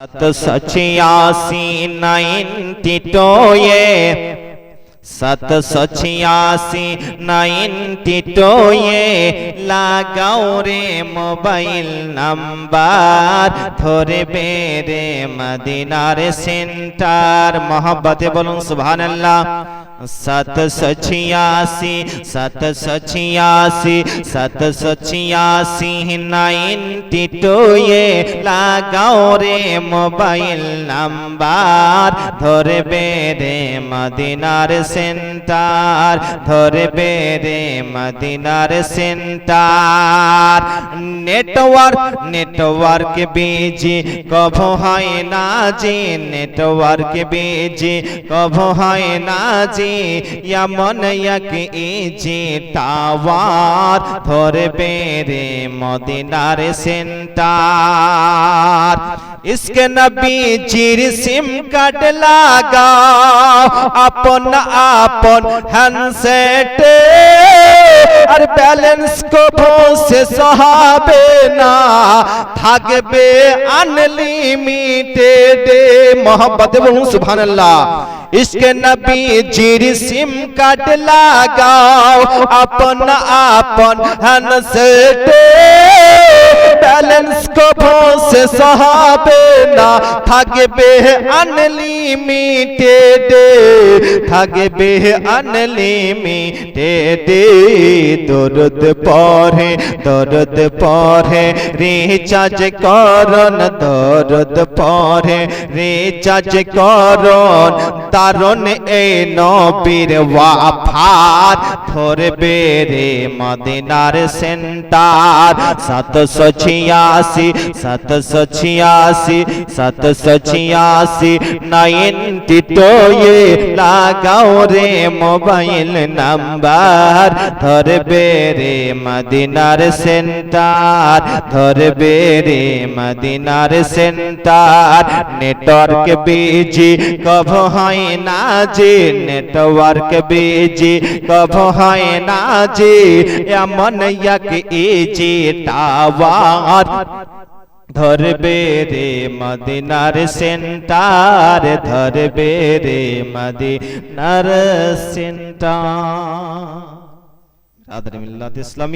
सतसचियासी ninety टोये सतसचियासी ninety टोये लगाओ रे mobile number थोड़े बेरे मदिनार सेंटर मोहब्बत बोलूँ सुबह अल्लाह सत सचियासी सत सचियासी सत सचियासी नाइन्टी टू ये लगाओ रे मोबाइल नंबर धोरे बेरे मदिनार सेंटार धरबे बेरे मदिनार सेंटार नेटवर्क नेटवर्क बीजी कभ है ना जी नेटवर्क बीजी कभ है ना जी এমন এক ইজি টাওয়ার ধরবে রে মদিনার সেন্টার इसके नबी जीर सिम कार्ड লাগাও আপন আপন হ্যান্ডসেট আর ব্যালেন্স কো ভোসে সহাবে না থাকবে আনলিমিটেড মোহাম্মদ বলুন সুবহানাল্লাহ इसके नबी जीर सिम कार्ड লাগাও আপন আপন হ্যান্ডসেট ব্যালেন্স কো ভোসে সহাবে না থাকবে আনলিমিটেড থাকবে আনলিমিটেড দরদ পরে দরদ পরে রিচার্জ করন দরদ পরে রিচার্জ করন দারুন এই নবীর ওয়াফার ধরবে রে মদিনার সেন্টার সাতশো ছিয়াশি সাতশো ছিয়াশি সাতশো ছিয়াশি নাইনটি টোয়ে লাগাও রে মোবাইল নাম্বার ধরবে রে মদিনার সেন্টার ধরবে রে মদিনার সেন্টার নেটওয়ার্ক বিজি কভ হয় না যে নেটওয়ার্ক বিজি কভ হয় না যে এমন এক ইজি টাওয়ার ধরবে রে মদিনার সেন্টার ধরবে রে মদিনার সেন্টার। আদর মিল্লাত ইসলামী